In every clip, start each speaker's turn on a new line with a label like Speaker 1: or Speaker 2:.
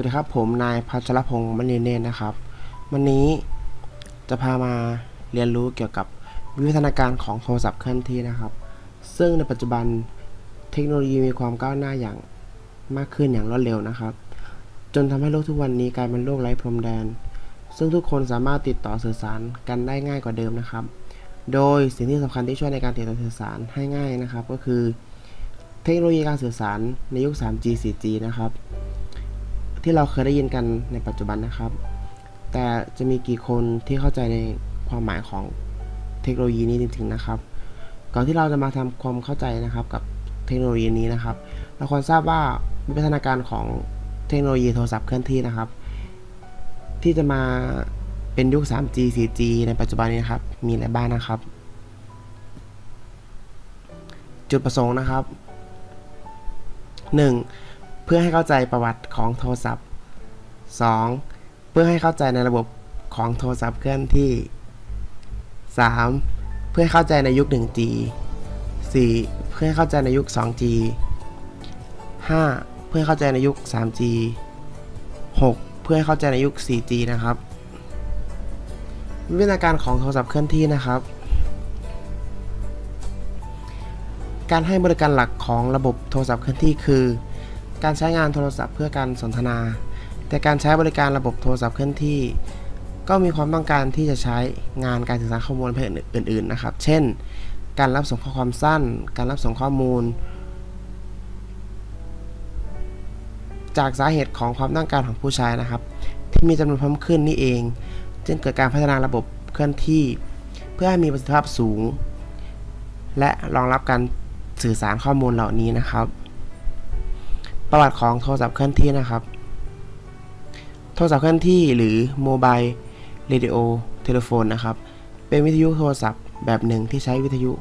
Speaker 1: สวัสดีครับผมนายพัชรพงศ์มณีเนตรนะครับ วันนี้จะพามาเรียนรู้เกี่ยวกับวิวัฒนาการของโทรศัพท์เคลื่อนที่นะครับ ซึ่งในปัจจุบันเทคโนโลยีมีความก้าวหน้าอย่างมากขึ้นอย่างรวดเร็วนะครับ จนทำให้โลกทุกวันนี้กลายเป็นโลกไร้พรมแดน ซึ่งทุกคนสามารถติดต่อสื่อสารกันได้ง่ายกว่าเดิมนะครับ โดยสิ่งที่สำคัญที่ช่วยในการติดต่อสื่อสารให้ง่ายนะครับ ก็คือ เทคโนโลยีการสื่อสารในยุค 3G 4G นะครับ ที่เราเคยได้ยินกันในปัจจุบันนะครับ แต่จะมีกี่คนที่เข้าใจในความหมายของเทคโนโลยีนี้จริงๆนะครับ ก่อนที่เราจะมาทำความเข้าใจนะครับกับเทคโนโลยีนี้นะครับ เราควรทราบว่าวิวัฒนาการของเทคโนโลยีโทรศัพท์เคลื่อนที่นะครับ ที่จะมาเป็นยุค 3G 4G ในปัจจุบันนี้นครับ มีอะไรบ้างนะครับ จุดประสงค์นะครับ 1. เพื่อให้เข้าใจประวัติของโทรศัพท์ 2. เพื่อให้เข้าใจในระบบของโทรศัพท์เคลื่อนที่ 3. เพื่อให้เข้าใจในยุค 1G 4. เพื่อให้เข้าใจในยุค 2G 5. เพื่อให้เข้าใจในยุค 3G 6. เพื่อให้เข้าใจในยุค 4G นะครับ วิวัฒนาการของโทรศัพท์เคลื่อนที่นะครับ การให้บริการหลักของระบบโทรศัพท์เคลื่อนที่คือ การใช้งานโทรศัพท์เพื่อการสนทนา แต่การใช้บริการระบบโทรศัพท์เคลื่อนที่ ก็มีความต้องการที่จะใช้งานการสื่อสารข้อมูลประเภทอื่น ๆ นะครับ เช่น การรับส่งข้อความสั้น การรับส่งข้อมูล จากสาเหตุของความต้องการของผู้ใช้นะครับ ที่มีจำนวนเพิ่มขึ้นนี่เอง จึงเกิดการพัฒนาระบบเคลื่อนที่ เพื่อให้มีประสิทธิภาพสูง และรองรับการสื่อสารข้อมูลเหล่านี้นะครับ ประวัติของโทรศัพท์เคลื่อนที่นะครับ โทรศัพท์เคลื่อนที่หรือโมบายเรดิโอเทเลโฟนนะครับ เป็นวิทยุโทรศัพท์แบบหนึ่งที่ใช้วิทยุ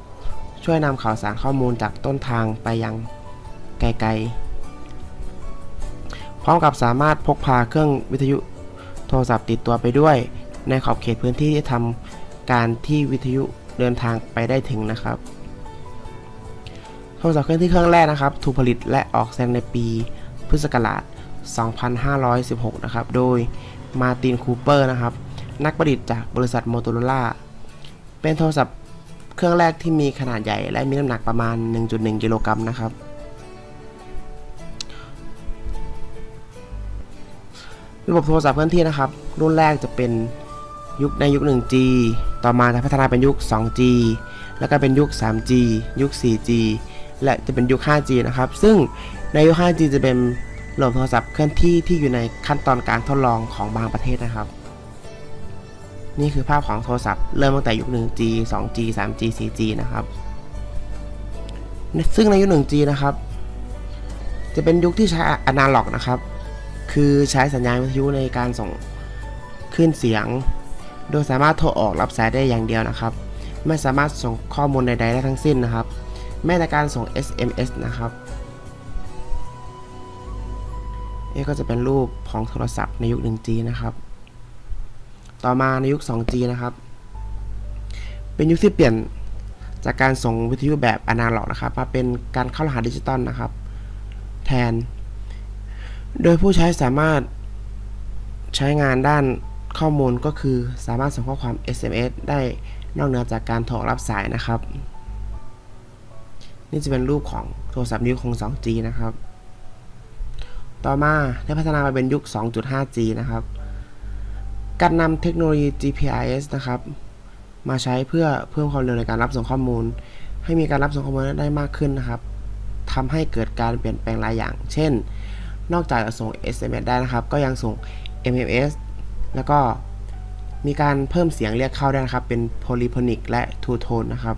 Speaker 1: ช่วยนำข่าวสารข้อมูลจากต้นทางไปยังไกลๆ พร้อมกับสามารถพกพาเครื่องวิทยุโทรศัพท์ติดตัวไปด้วย ในขอบเขตพื้นที่ที่ทำการที่วิทยุเดินทางไปได้ถึงนะครับ โทรศัพท์เคลื่อนที่เครื่องแรกนะครับ ถูกผลิตและออกแสดงในปี พุทธศักราช 2516 นะครับ โดยมาตินคูเปอร์นะครับ นักประดิษฐ์จากบริษัทโมโตโรล่า เป็นโทรศัพท์เครื่องแรกที่มีขนาดใหญ่ และมีน้ำหนักประมาณ 1.1 กิโลกรัมนะครับระบบโทรศัพท์เคลื่อนที่นะครับ รุ่นแรกจะเป็นยุคในยุค 1G ต่อมาจะพัฒนาเป็นยุค 2G แล้วก็เป็นยุค 3G ยุค 4G และจะเป็นยุค 5G นะครับ ซึ่งในยุค 5G จะเป็นระบบโทรศัพท์เคลื่อนที่ที่อยู่ในขั้นตอนการทดลองของบางประเทศนะครับ นี่คือภาพของโทรศัพท์เริ่มตั้งแต่ยุค 1G 2G 3G 4G นะครับ ซึ่งในยุค 1G นะครับ จะเป็นยุคที่ใช้อนาล็อกนะครับ คือใช้สัญญาณวิทยุในการส่งขึ้นเสียง โดยสามารถโทรออกรับสายได้อย่างเดียวนะครับ ไม่สามารถส่งข้อมูลใดๆได้ทั้งสิ้นนะครับ แม้แต่การส่ง SMS นะครับนี่ก็จะเป็นรูปของโทรศัพท์ในยุค 1G นะครับ ต่อมาในยุค 2G นะครับ เป็นยุคที่เปลี่ยนจากการส่งวิทยุแบบอนาล็อกนะครับมาเป็นการเข้ารหัสดิจิตอลนะครับ แทน โดยผู้ใช้สามารถใช้งานด้านข้อมูลก็คือสามารถส่งข้อความ SMS ได้นอกเหนือจากการโทรรับสายนะครับ นี่จะเป็นรูปของโทรศัพท์ยุคของ 2G นะครับ ต่อมาได้พัฒนาไปเป็นยุค 2.5G นะครับ การนำเทคโนโลยี GPRS นะครับ มาใช้เพื่อเพิ่มความเร็วในการรับส่งข้อมูล ให้มีการรับส่งข้อมูลได้มากขึ้นนะครับทำให้เกิดการเปลี่ยนแปลงหลายอย่าง เช่น นอกจากจะส่ง SMS ได้นะครับ ก็ยังส่ง MMS แล้วก็มีการเพิ่มเสียงเรียกเข้าได้นะครับ เป็นโพลีโฟนิกและทูโทนนะครับ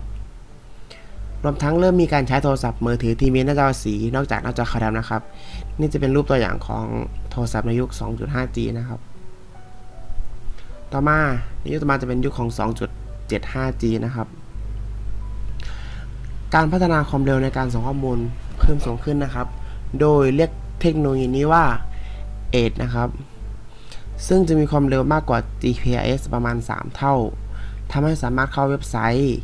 Speaker 1: รวมทั้งเริ่มมีการใช้โทรศัพท์มือถือที่มีหน้าจอสี นอกจากหน้าจอขาวดำนะครับ นี่จะเป็นรูปตัวอย่างของโทรศัพท์ในยุค 2.5G นะครับ ต่อมาในยุคต่อมาจะเป็นยุคของ 2.75G นะครับ การพัฒนาความเร็วในการส่งข้อมูลเพิ่มสูงขึ้นนะครับ โดยเรียกเทคโนโลยีนี้ว่า EDGE นะครับ ซึ่งจะมีความเร็วมากกว่า GPS ประมาณ 3 เท่าทำให้สามารถเข้าเว็บไซต์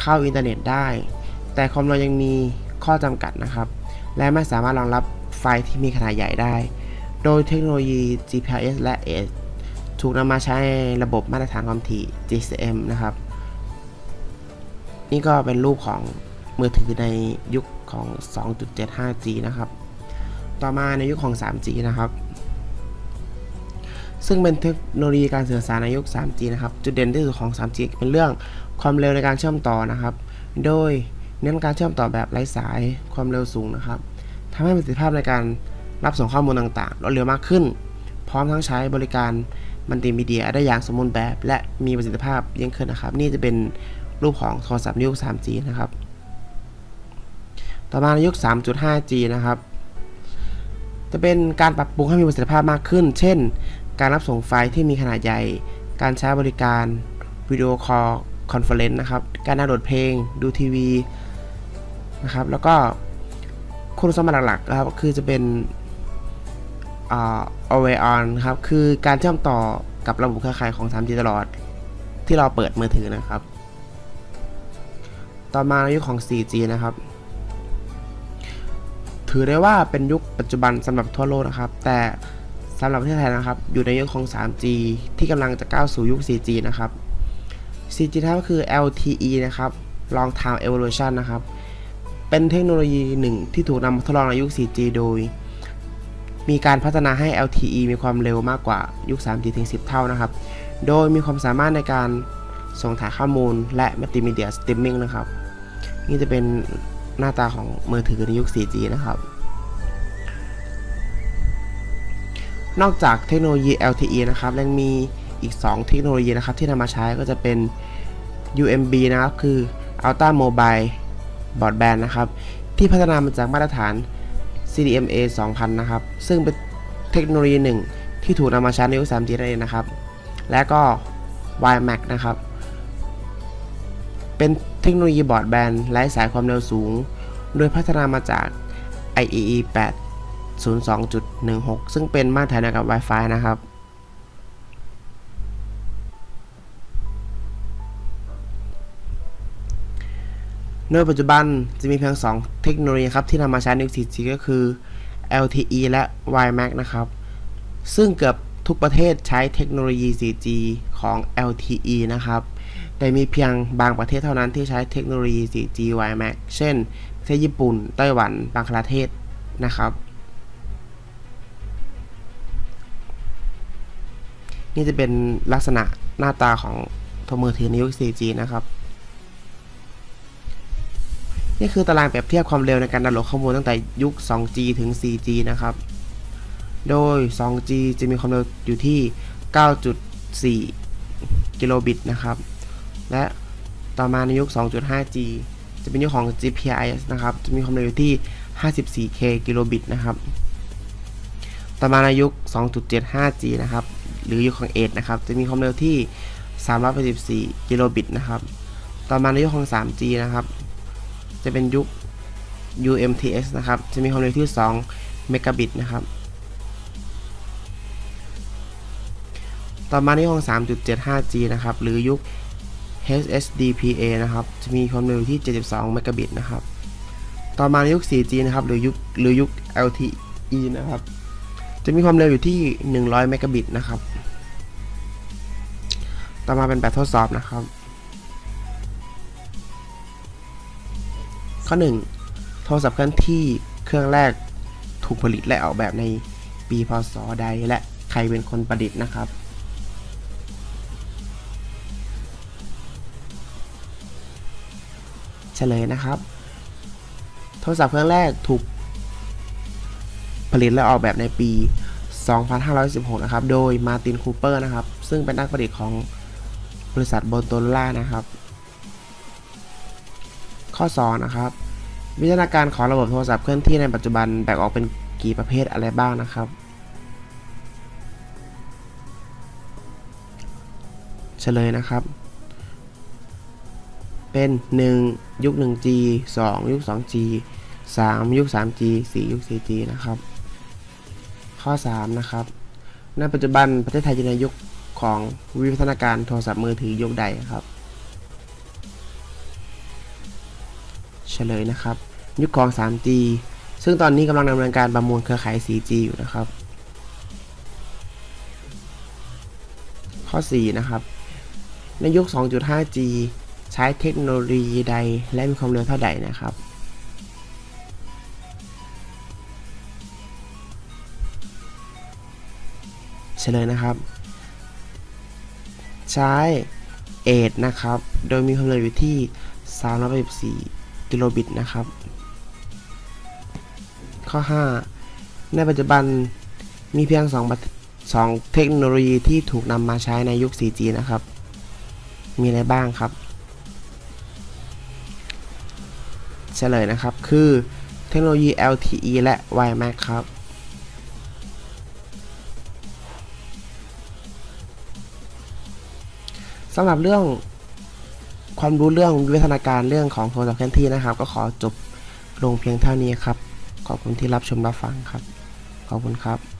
Speaker 1: เข้าอินเทอร์เน็ตได้ แต่ความเร็วยังมีข้อจำกัดนะครับ และไม่สามารถรองรับไฟล์ที่มีขนาดใหญ่ได้ โดยเทคโนโลยี GPRS และ AS ถูกนำมาใช้ในระบบมาตรฐานความถี่ GSM นะครับ นี่ก็เป็นรูปของมือถือในยุคของ 2.75G นะครับ ต่อมาในยุคของ 3G นะครับ ซึ่งเป็นเทคโนโลยีการสื่อสารในยุค 3G นะครับ จุดเด่นที่สุดของ 3G เป็นเรื่องความเร็วในการเชื่อมต่อนะครับ โดย เน้นการเชื่อมต่อแบบไร้สายความเร็วสูงนะครับทำให้ประสิทธิภาพในการรับส่งข้อมูลต่างๆรวดเร็วมากขึ้น พร้อมทั้งใช้บริการมัลติมีเดียได้อย่างสมบูรณ์แบบ และมีประสิทธิภาพยิ่งขึ้นนะครับ นี่จะเป็นรูปของโทรศัพท์ยุค 3G นะครับ ต่อมาในยุค 3.5G นะครับ จะเป็นการปรับปรุงให้มีประสิทธิภาพมากขึ้น เช่น การรับส่งไฟล์ที่มีขนาดใหญ่ การใช้บริการวิดีโอคอลคอนเฟอเรนซ์นะครับ การดาวน์โหลดเพลง ดูทีวี นะครับ แล้วก็คุณสมบัติหลักๆนะครับ คือจะเป็น always on ครับ คือการเชื่อมต่อกับระบบเครือข่ายของ 3G ตลอด ที่เราเปิดมือถือนะครับ ต่อมาในยุคของ 4G นะครับ ถือได้ว่าเป็นยุคปัจจุบันสำหรับทั่วโลกนะครับ แต่สำหรับประเทศไทยนะครับ อยู่ในยุคของ 3G ที่กำลังจะก้าวสู่ยุค 4G นะครับ 4G ก็คือ LTE นะครับ Long Time Evolution นะครับ เป็นเทคโนโลยีหนึ่งที่ถูกนำมาทดลองในยุค 4G โดย มีการพัฒนาให้ LTE มีความเร็วมากกว่ายุค 3G ถึง 10 เท่านะครับ โดยมีความสามารถในการส่งถ่ายข้อมูลและมัลติมีเดียสตรีมมิ่งนะครับ นี่จะเป็นหน้าตาของมือถือในยุค 4G นะครับ นอกจากเทคโนโลยี LTE นะครับยังมีอีก 2 เทคโนโลยีนะครับที่นำมาใช้ก็จะเป็น UMB นะครับ คือ Ultra Mobile Broadband นะครับ ที่พัฒนามาจากมาตรฐาน CDMA 2000 นะครับ ซึ่งเป็นเทคโนโลยีหนึ่งที่ถูกนำมาใช้ในยุค 3G นั่นเองนะครับ และก็ WiMAX นะครับ เป็นเทคโนโลยีบอร์ดแบนไร้สายความเร็วสูง โดยพัฒนามาจาก IEEE 802.16 ซึ่งเป็นมาตรฐานเดียวกับ Wi-Fi นะครับ โดยปัจจุบันจะมีเพียง 2 เทคโนโลยีครับที่นำมาใช้ใน 4G ก็คือ LTE และ WiMAX นะครับ ซึ่งเกือบทุกประเทศใช้เทคโนโลยี 4G ของ LTE นะครับ แต่มีเพียงบางประเทศเท่านั้นที่ใช้เทคโนโลยี 4G WiMAX เช่นประเทศญี่ปุ่น ไต้หวันบางประเทศนะครับ นี่จะเป็นลักษณะหน้าตาของโทรมือถือในยุค 4G นะครับ นี่คือตารางเปรียบเทียบความเร็วในการดาวน์โหลดข้อมูลตั้งแต่ยุค 2G ถึง 4G นะครับ โดย 2G จะมีความเร็วอยู่ที่ 9.4 กิโลบิตนะครับ และต่อมาในยุค 2.5G จะเป็นยุคของ GPRS นะครับ จะมีความเร็วอยู่ที่ 54K กิโลบิตนะครับ ต่อมาในยุค 2.75G นะครับ หรือยุคของ8นะครับ จะมีความเร็วที่ 384 กิโลบิตนะครับ ต่อมาในยุคของ 3G นะครับ จะเป็นยุค UMTS นะครับ จะมีความเร็วที่ 2 เมกะบิตนะครับ ต่อมาในยุคของ 3.75G นะครับ หรือยุค HSDPA นะครับ จะมีความเร็วที่ 72 เมกะบิตนะครับ ต่อมาในยุค 4G นะครับ หรือยุค หรือยุค LTE นะครับ จะมีความเร็วอยู่ที่ 100 เมกะบิตนะครับ ต่อมาเป็นแบบทดสอบนะครับ ข้อ 1 โทรศัพท์เคลื่อนที่เครื่องแรกถูกผลิตและออกแบบในปีพศใดและใครเป็นคนประดิษฐ์นะครับ เฉลยนะครับ โทรศัพท์เครื่องแรกถูกผลิตและออกแบบในปี 2516 นะครับ โดยมาตินคูเปอร์นะครับ ซึ่งเป็นนักประดิษฐ์ของบริษัทโบโตล่านะครับ ข้อ 2 นะครับ วิทยาการของระบบโทรศัพท์เคลื่อนที่ในปัจจุบันแบ่งออกเป็นกี่ประเภทอะไรบ้างนะครับ เฉลยนะครับ เป็น 1 ยุค 1G 2 ยุค 2G 3 ยุค 3G 4 ยุค 4G นะครับ ข้อ 3 นะครับ ในปัจจุบันประเทศไทยอยู่ในยุคของวิวัฒนาการโทรศัพท์มือถือยุคใดครับ เฉลยนะครับยุคของ 3G ซึ่งตอนนี้กำลังดำเนินการประมูลเครือข่าย 4G อยู่นะครับ ข้อ 4 นะครับ ในยุค 2.5G ใช้เทคโนโลยีใดและมีความเร็วเท่าใดนะครับ เฉลยนะครับ ใช้เอทนะครับ โดยมีความเร็วอยู่ที่384 กิโลบิตนะครับ ข้อ 5 ในปัจจุบันมีเพียง2ประสองเทคโนโลยีที่ถูกนำมาใช้ในยุค 4G นะครับ มีอะไรบ้างครับเฉลยนะครับ คือเทคโนโลยี LTE และ WiMAX ครับ สำหรับเรื่อง ความรู้เรื่องวิวัฒนาการเรื่องของโทรศัพท์เคลื่อนที่นะครับ ก็ขอจบลงเพียงเท่านี้ครับ ขอบคุณที่รับชมรับฟังครับ ขอบคุณครับ